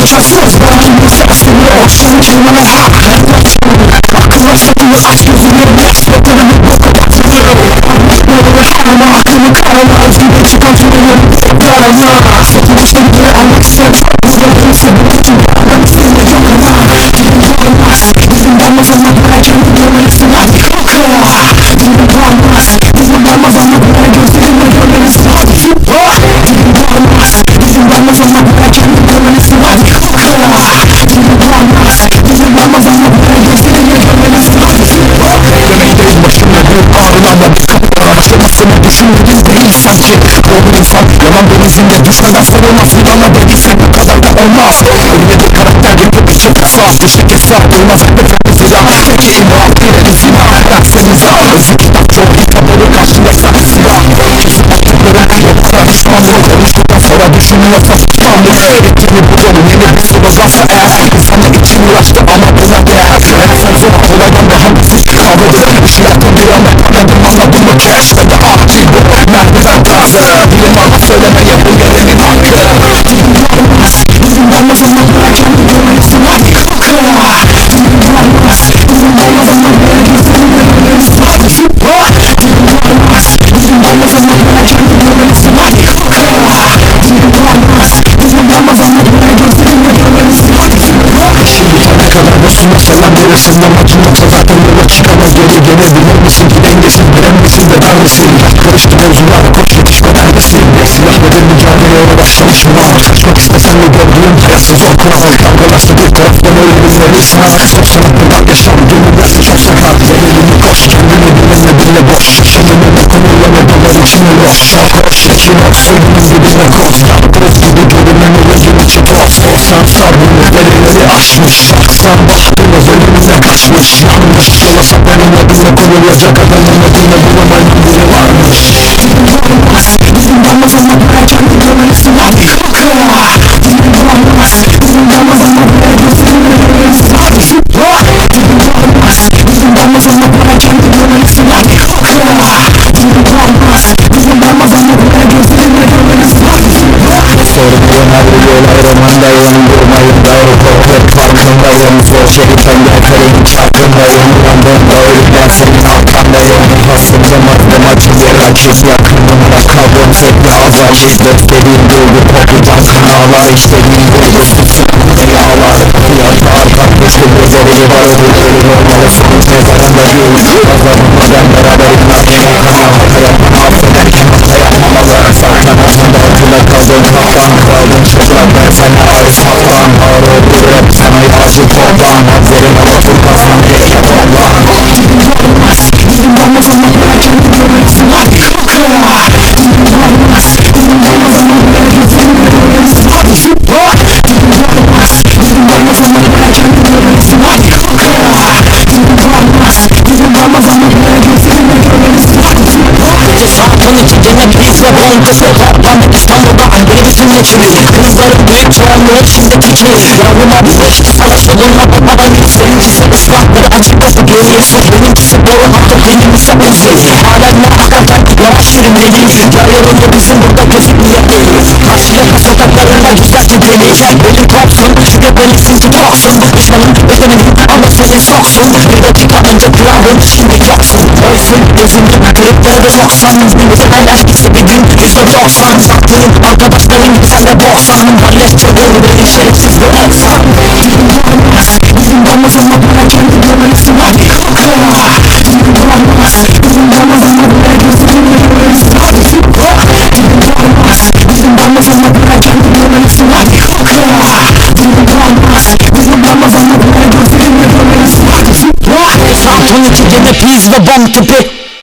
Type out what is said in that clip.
I'm not your fool. I'm not your fool. I'm not more of I couldn't call my own you bitch you come to me with a blood of Düşünmediğin değil sanki Doğru insan. Yalan denizinde düşmeden sorulmaz Yılana değilsen bu kadar da olmaz. Öyle bir karakter gibi bir çok saf İşte kesa olmaz. Efendim silah Peki imam direnin zina. Dersenize özü kitap çok kitap olur karşındaysa silah baktıkları yoksa pişmanlığı Konuştuktan sonra düşünüyorsa pişmanlık Ettiğini bulalım yeni bir slogansa eğer Amacın yoksa zaten yola çıkamaz. Geri Gelebilir misin? Ki dengesiz direnmesin de vermesin Karıştı mevzular koş yetiş de neredesin Silah nedir mücadeleye uğraşlamış mı var Kaçmak istesen de gördüğün hayatsız zor kural Kavgalaştı bir taraftan ölümleri sınar Sosyal hakkında yaşam gönüller çok sakar Genelini koş. Kendini bilenle bile boş. Kendini konularla dolar içine loş Koş için ol suyunun dibine koş. Karpuz gibi görünen ilacını çek olsa Olsan sar bunu derileri aşmış Yanlış yola sapanın adına konulacak adamın adına bulamayan biri varmış Olmaz Bizim ama bırakın görmelisin hadi kalk Bizim olmaz Bizim ama bırakın görmelisin hadi olmaz Bizim olmaz ama bırakın görmelisin hadi kalk Bizim olmaz Bizim olmaz ama bırakın görmelisin hadi Sorduğun her yola romandayım Durmayın. Doğru korkup farkındayım. Zor şeytan yakalayın çarkındayım Uyandığımda ölümden senin arkandayım Hasımda madem açı bir rakip yakınımda tek bir azayet Beklediğim duygu popüler kanallar İstediğim duygu susun Beni ağlar Fiyatlar kardeşim Gözleri var ödülleri olmalı Sonuç İki gene biz ve bonkası Ben İstanbul'da angeli bütün ekili Kızların büyük çoğunluğu şimdi tiki Yavrum abi geçti savaş yoluna bakmadan git Seninkisi ıslahları açık kapı geriyesin Benimkisi boru hattı benim ise uzun Halen muhakkaten yavaş yürüm değil. Ya yolunda bizim burada gözükmüyor değil Karşıya sokaklarında güzelce deneyecek Benim topsun şüphe belirsin ki toksun Düşmanın bedenini ama seni soksun. Bir dakika önce kralın yoksan Bizi bir gün yüzde doksan Sattığın arkadaşların sen de boksan Halletçe vur beni şerefsiz bir olsan olmaz Bizim olmaz ama bırakın görmelisin hadi kalk Bizim olmaz Bizim olmaz ama bırakın görmelisin hadi Bizim olmaz Bizim olmaz ama bırakın görmelisin hadi kalk Bizim olmaz Bizim olmaz ama bırakın görmelisin hadi Saat 12 gene biz ve bomb tipi